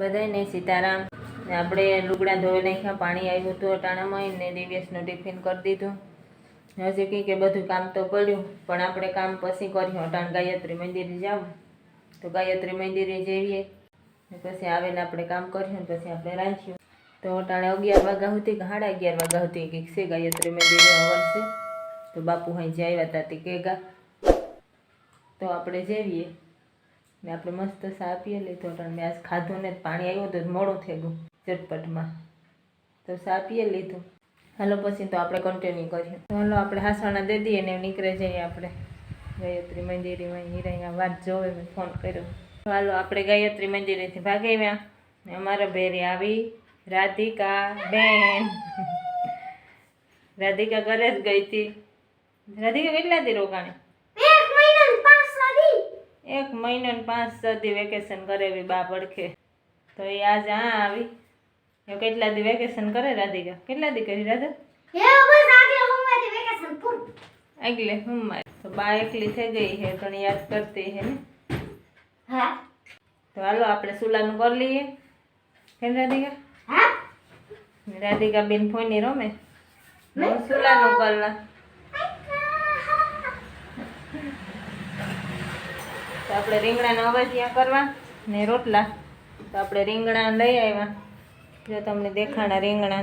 બધાને સીતારામ. આપણે લુગડા ધોઈ નાખ્યા, પાણી આવ્યું હતું અટાણામાં ને દિવ્યસનું ટિફિન કરી દીધું. હજી કંઈ કે બધું કામ તો પડ્યું, પણ આપણે કામ પછી કર્યું. અટાણ ગાયત્રી મંદિરે જાવ. તો ગાયત્રી મંદિરે જઈએ. પછી આવીને આપણે કામ કર્યું પછી આપણે રાંધ્યું. તો અટાણે અગિયાર વાગ્યા સુધી કે સાડા અગિયાર વાગ્યા સુધી કંઈક છે ગાયત્રી મંદિરે હવન છે. તો બાપુ અહીં જઈ આવ્યા હતા તે કેગા તો આપણે જઈએ. ને આપણે મસ્ત સા પીએ લીધો પણ મેં આજ ખાધું ને પાણી આવ્યું તો મોડું થઈ ગયું ચટપટમાં તો સા પીએ લીધું. હાલો પછી તો આપણે કન્ટિન્યુ કરીએ. તો હાલો આપણે હાસણા દે દઈએ ને નીકળે જઈએ આપણે. ગાયત્રી મંદિરમાં હીરા વાત જોવે મેં ફોન કર્યો. હાલો આપણે ગાયત્રી મંદિરેથી ભાગી આવ્યા ને અમારા ભેરી આવી રાધિકા બેન. રાધિકા ઘરે જ ગઈ હતી. રાધિકા કેટલા દી રોકાણી? એક મહિનો ને પાંચ સદી વેકેશન કરે એવી બા પડખે. તો એ આજ આ આવી. એ કેટલા દી વેકેશન કરે રાધિકા? કેટલા દી કરી રાધા? આગલે હું તો બા એકલી થઈ ગઈ હે ઘણી યાદ કરતી હે ને. તો હાલો આપણે સુલાનું કરી લઈએ. કેમ રાધિકા? રાધિકા બેન ફોની રમે. સુલાનું કરના તો આપણે રીંગણાના અવાજિયા કરવા ને રોટલા. તો આપણે રીંગણા લઈ આવ્યા. જો તમને દેખાણા રીંગણા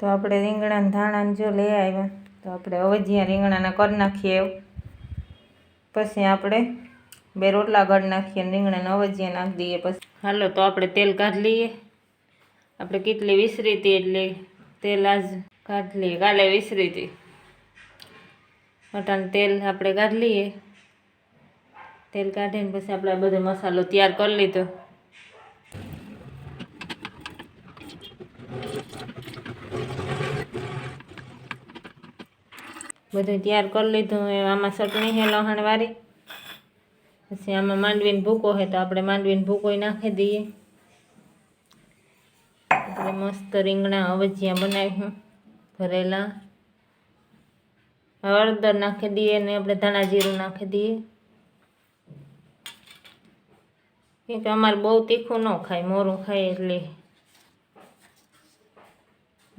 તો આપણે રીંગણા ધાણાને જો લઈ આવ્યા. તો આપણે અવજિયા રીંગણાના કરી નાખીએ પછી આપણે બે રોટલા ઘડ નાખીએ રીંગણાને રીંગણાના અવજિયા નાખી દઈએ પછી. હાલો, તો આપણે તેલ કાઢી લઈએ. આપણે કેટલી વિસરી હતી એટલે તેલ આજ કાઢી લઈએ. કાલે વિસરી હતી અટાણ તેલ આપણે કાઢી લઈએ. તેલ કાઢીને પછી આપણે બધો મસાલો તૈયાર કરી લીધો. બધું તૈયાર કરી લીધું. આમાં ચટણી છે લસણવાળી પછી આમાં માંડવીનો ભૂકો છે તો આપણે માંડવીનો ભૂકો નાખી દઈએ. આપણે મસ્ત રીંગણા અવજિયા બનાવ્યું ભરેલા. હળદર નાખી દઈએ ને આપણે ધાણા જીરું નાખી દઈએ. કેમ કે અમારે બહુ તીખું ન ખાય, મોરું ખાય એટલે.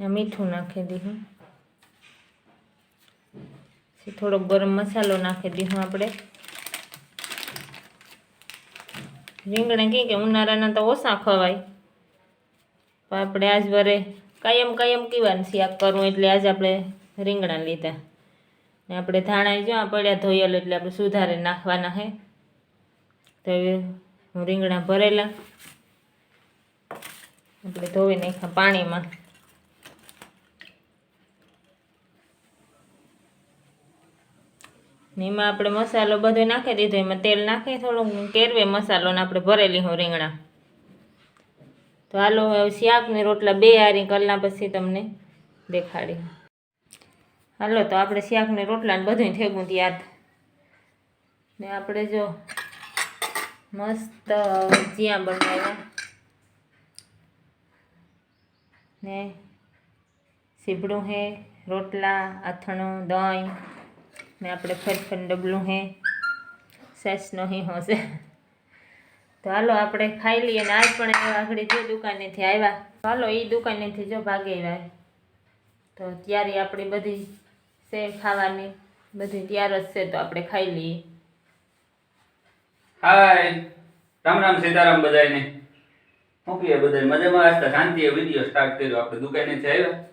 મીઠું નાખી દીધું. પછી થોડોક ગરમ મસાલો નાખી દીધું આપણે. રીંગણા કહે કે ઉનાળાના તો ઓછા ખવાય. પણ આપણે આજ વરે કાયમ કાયમ કીવાનું શાક કરવું એટલે આજે આપણે રીંગણા લીધા. ને આપણે ધાણા જો પડ્યા ધોયેલ એટલે આપણે સુધારે નાખવાના હે. તો રીંગણા ભરેલા. આપણે ધોઈ નાખ્યા પાણીમાં. એમાં આપણે મસાલો બધો નાખી દીધો. એમાં તેલ નાખી થોડુંક કેરવે મસાલો ને આપણે ભરેલી હું રીંગણા. તો હાલો હવે શાક રોટલા બે હારી કલાક પછી તમને દેખાડી. હાલો તો આપણે શાક ને રોટલા ને બધું થેગું યાદ ને આપણે જો મસ્ત ભજીયા બનાવ્યા. ને સીબડું હે, રોટલા આથણું દહીં, ને આપણે ફરફર ડબલું હે. સેસનો હી હશે. તો હાલો આપણે ખાઈ લઈએ ને આજ પણ આગળ જો દુકાનેથી આવ્યા. તો હાલો એ દુકાનેથી જો ભાગે આવ્યા તો ત્યારે આપણી બધી છે ખાવાની બધી તૈયાર જ છે, તો આપણે ખાઈ લઈએ. હાય. રામ રામ સીતારામ બધાયને. શું કહે બધા મજામાં? આજતા શાંતિએ વીડિયો સ્ટાર્ટ કર્યો. આપણે દુકાનેથી આવ્યા.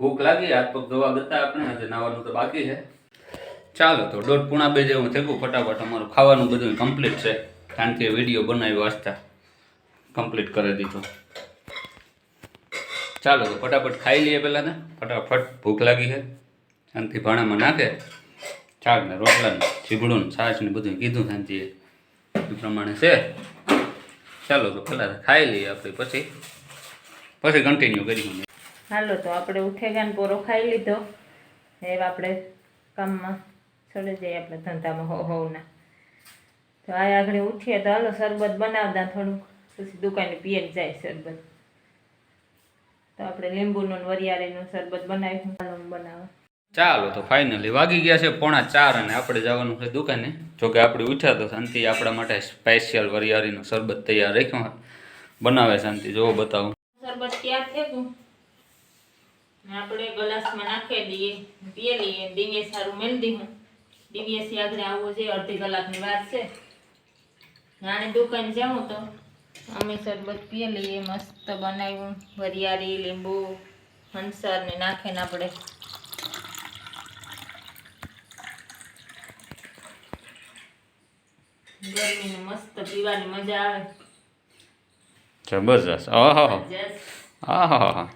ભૂખ લાગી. હાથ પગ ધોવા ગતા આપણે. આજે નાવાનું તો બાકી છે. ચાલો તો દોઢ પૂણા બે જેવું થયું. ફટાફટ અમારું ખાવાનું બધું કમ્પ્લીટ છે. શાંતિએ વીડિયો બનાવ્યો આજતા કમ્પ્લીટ કરી દીધો. ચાલો તો ફટાફટ ખાઈ લઈએ પહેલાં ને ફટાફટ ભૂખ લાગી છે. શાંતિ ભાણામાં નાખે. શાક ને રોટલા ને ચીબડું છાશ ને બધું કીધું શાંતિએ. એ પ્રમાણે છે. ચાલો તો પહેલાં ખાઈ લઈએ આપણે પછી. પછી કન્ટિન્યુ કરીશું હાલો તો આપણે ઉઠેગાન પોરો ખાઈ લીધો. એ આપણે કામમાં ચડી જઈએ આપણે ધંધામાં હો હોવના તો આ આગળ ઉઠીએ તો હાલો શરબત બનાવતા થોડુંક. પછી દુકાને પીએ જાય શરબત. તો આપણે લીંબુનું વરિયાળીનું શરબત બનાવીશું હાલો હું બનાવવા ચાલો તો ફાઇનલી વાગી ગયા છે પોણા ચાર અને આપણે જવાનું છે દુકાને. જોકે આપણે ઉઠ્યા તો શાંતિ આપણા માટે સ્પેશિયલ વરિયાળીનો શરબત તૈયાર રાખ્યો. બનાવે શાંતિ જોવો બતાવું. શરબત આપણે ગ્લાસમાં નાખી દઈએ પીએ લઈએ દિવ્ય સારું મેળ દઈએ દિવ્યથી આગળ આવવો છે અડધી કલાકની વાત છે. નાની દુકાન જાઉં તો અમે શરબત પીએ લઈએ, મસ્ત બનાવ્યું. વરિયાળી, લીંબુ હંસર ને નાખીને આપણે ગરમીનું મસ્ત પીવાની મજા આવે. જબરજસ્ત. જસ આહા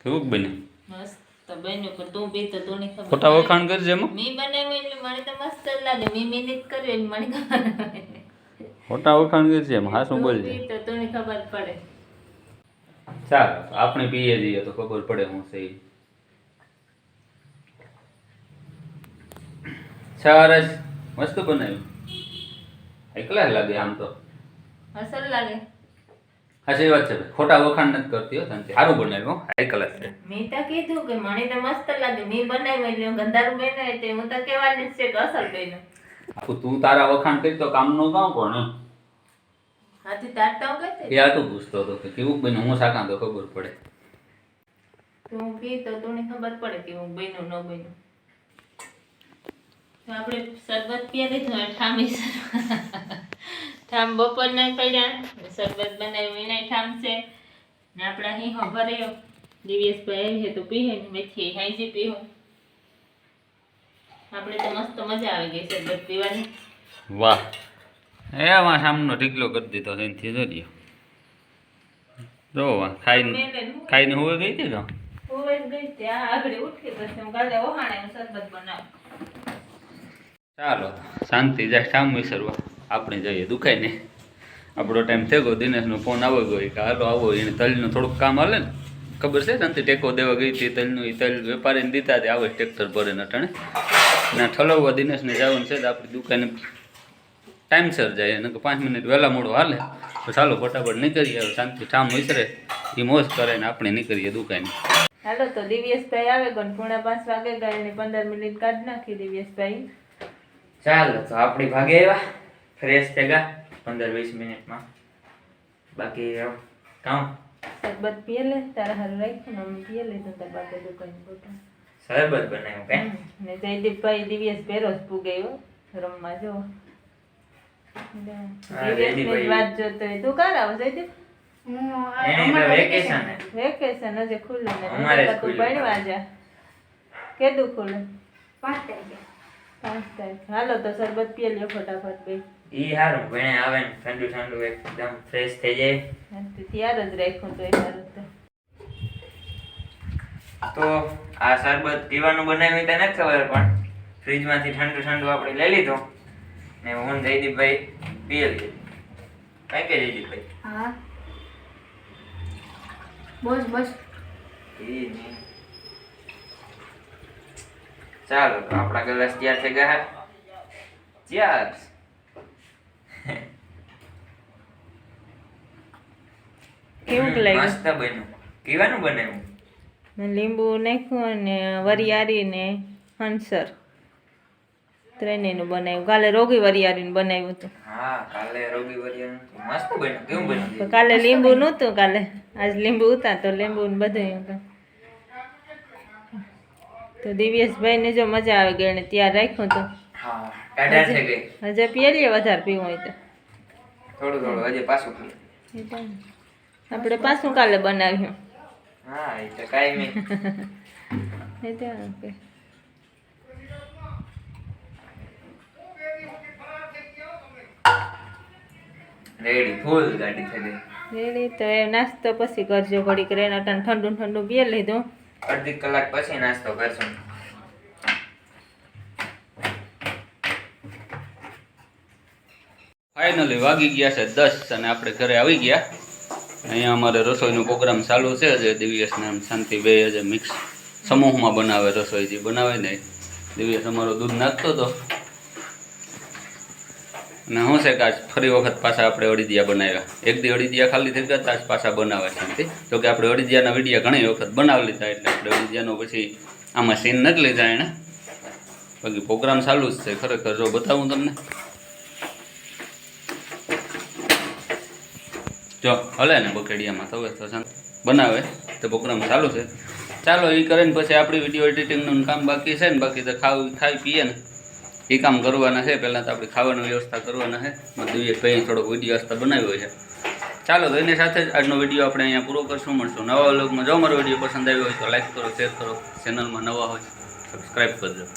કેવું બને મસ્ત બન્યું પણ તું પી તો તું ની ખબર. ખોટા વખાણ કરજે એમાં. મી બનાવ્યું એટલે મને તો મસ્ત જ લાગે. મી મહેનત કર્યું એટલે મને ખબર ખોટા વખાણ કરજે એમ. હા શું તું બોલજે. તો તું ખબર પડે. ચાલ આપણે પીએ જઈએ તો ખબર પડે હું છે સરસ મસ્ત બનાવ્યું. એકલા લાગે આમ તો. અસર લાગે. સાચી વાત છે. ખોટા વખાણ નથી કરતી હો તને સારું બનાવ્યું હાઈ ક્લાસ છે. મેં તો કીધું કે મને તો મસ્ત લાગે. મેં બનાવ્યું એટલે ગંધારું બન્યું એટલે હું તો કહેવાની છે કે અસર બન્યું. આખું તું તારા વખાણ કરી તો કામ નો કામ કોણ? હાથી તારતા હું કહેતી એ આટલું પૂછતો હતો કે કેવું બન્યું? હું સાકા તો ખબર પડે. તું કી તો તું ખબર પડે કે હું બન્યું ન બન્યું. તો આપણે શરબત પીએ લીધું? ઠામી ઠામ બપોર ના પડ્યા. શરબત બનાવી વિનાય ઠામ છે ને આપણે અહીં ભર્યો. દિવ્યેશભાઈ આવી છે તો પીએ ને મેથી હાઈજી પીવું આપણે તો મસ્ત મજા આવી ગઈ શરબત પીવાની. વાહ. એ વાં સામનો ઢીકલો કરી દીધો છે એનાથી જોજો જો ખાઈને ને હું ખાઈને હોવે ગઈ હતી તો? હોવે ગઈ ત્યાં આગળ ઉઠી પછી હું કાલે ઓહાણે શરબત બનાવું. ચાલો શાંતિ જાય ઠામ વિસરવા આપણે જઈએ દુખાઈને. આપણો ટાઈમ થઈ દિનેશનો ફોન આવો ગયો. કે, હાલો, આવો. એને તલનું થોડુંક કામ હાલે ને. ખબર છે શાંતિ, ટેકો દેવા ગઈ હતી તલનું. એ તલ વેપારીને દીધા તે આવે ટ્રેક્ટર ભરે નટાણે ના, ઠલવવા દિનેશને જવાનું છે, તો આપણી દુકાને ટાઈમસર જાય. અને પાંચ મિનિટ વહેલા મોડો હાલે. તો ચાલો ફટાફટ નીકળીએ. હવે શાંતિ, ઠામ વિસરે. એ મોજ કરે ને આપણે નીકળીએ દુકાને. હાલો, તો દિવ્યેશભાઈ આવે ગણ પૂણા પાંચ વાગે ગયા ને પંદર મિનિટ કાઢી નાખી, દિવ્યેશભાઈ. ચાલો તો આપણી ભાગે આવ્યા. ફ્રેશ થયા પંદર વીસ મિનિટમાં. બાકી કામ? શરબત પીએ લે તારા હારું રાખ્યું અમે પીએ તો તાર બાપે દુકાન પોતા શરબત બનાવ્યું કે? ને જયદીપભાઈ દિવ્યસ પહેરો જ પૂગાયો રમવા જો વાત જોતો હોય. તું કાર આવો જયદીપ વેકેશન વેકેશન હજી ખુલ્લું ને. ભણવા જા. કેદું ખુલ્લું? પાંચ તારીખે. પાંચ તારીખ હાલો તો શરબત પીએ લ્યો ફટાફટ બે. ઈ ભણે આવે ને ઠંડુ ઠંડુ એકદમ ફ્રેશ થઈ જાય. ત્યાર જ રાખ્યું તો એ સારું તો. તો આ શરબત પીવાનું બનાવ્યું તો નથી ખબર પણ ફ્રીજમાંથી ઠંડુ ઠંડુ આપણે લઈ લીધું. ને હું જયદીપભાઈ પીએ લીધું કઈ કે જયદીપભાઈ? હા. બસ બસ. એ નહીં. ચાલો તો આપણા ગ્લાસ તૈયાર થઈ ગયા Cheers. કેવું લાગ્યું? મસ્ત બન્યું. પીવાનું બનાવ્યું? લીંબુ નાખ્યું અને વરિયાળી ને હંસર. ત્રણેયનું બનાવ્યું. કાલે રોગી વરિયાળીનું બનાવ્યું હતું. હા કાલે રોગી મસ્ત બન્યું. કેવું બન્યું? તો કાલે લીંબુ નહોતું કાલે. આજ લીંબુ ઉતા તો લીંબુ ને બધું હતું. તો દિવ્યેશભાઈને જો મજા આવી ગઈ અને ત્યાં રાખ્યું તો. હજે પીએ લઈએ વધારે પીવું હોય તો. થોડું થોડું હજી પાછું પીએ આપણે પાછું કાલે બનાવ્યું હા એ તો કાંઈ નહીં. એ તો ઓકે. રેડી ફૂલ ગાડી થઈ ગઈ. રેડી તો એ નાસ્તો પછી કરજો ઘડીક રેના ઠંડુ ઠંડુ પીએ લીધું. અડધી કલાક પછી નાસ્તો કરશું. ફાઇનલી વાગી ગયા છે દસ અને આપણે ઘરે આવી ગયા. અહીંયા અમારે રસોઈનો પ્રોગ્રામ ચાલુ છે. જે દિવ્યસને શાંતિ બે જે મિક્સ સમૂહમાં બનાવે રસોઈ જે બનાવે ને દિવ્યસ અમારો દૂધ નાખતો હતો. અને શું છે કે આજ ફરી વખત પાછા આપણે અડીદિયા બનાવ્યા. એક દી અડીદિયા ખાલી થઈ ગયા આજ પાછા બનાવ્યા છે. તો કે આપણે અડીદિયાના વિડીયા ઘણી વખત બનાવી લીધા એટલે આપણે અડીદિયાનો પછી આમાં સીન નથી લીધા એણે બાકી પ્રોગ્રામ ચાલુ જ છે ખરેખર. જો બતાવું તમને. જો, હલે ને બકેડિયામાં, તો તો બનાવે, તો પ્રોગ્રામ ચાલુ છે. ચાલો એ કરે ને પછી આપણી વીડિયો એડિટિંગનું કામ બાકી છે ને, બાકી તો ખાવ, ખાઈ પીએ ને. એ કામ કરવાના છે. પહેલાં તો આપણે ખાવાની વ્યવસ્થા કરવાના છે. મધુએ ભાઈ થોડોક વીડિયો વ્યવસ્થા બનાવ્યો છે. ચાલો, તો એની સાથે જ આજનો વીડિયો આપણે અહીંયા પૂરો કરશું. મળશું નવા વ્લોગમાં. જો મારો વીડિયો પસંદ આવ્યો હોય તો લાઈક કરો શેર કરો. ચેનલમાં નવા હોય સબસ્ક્રાઈબ કરજો.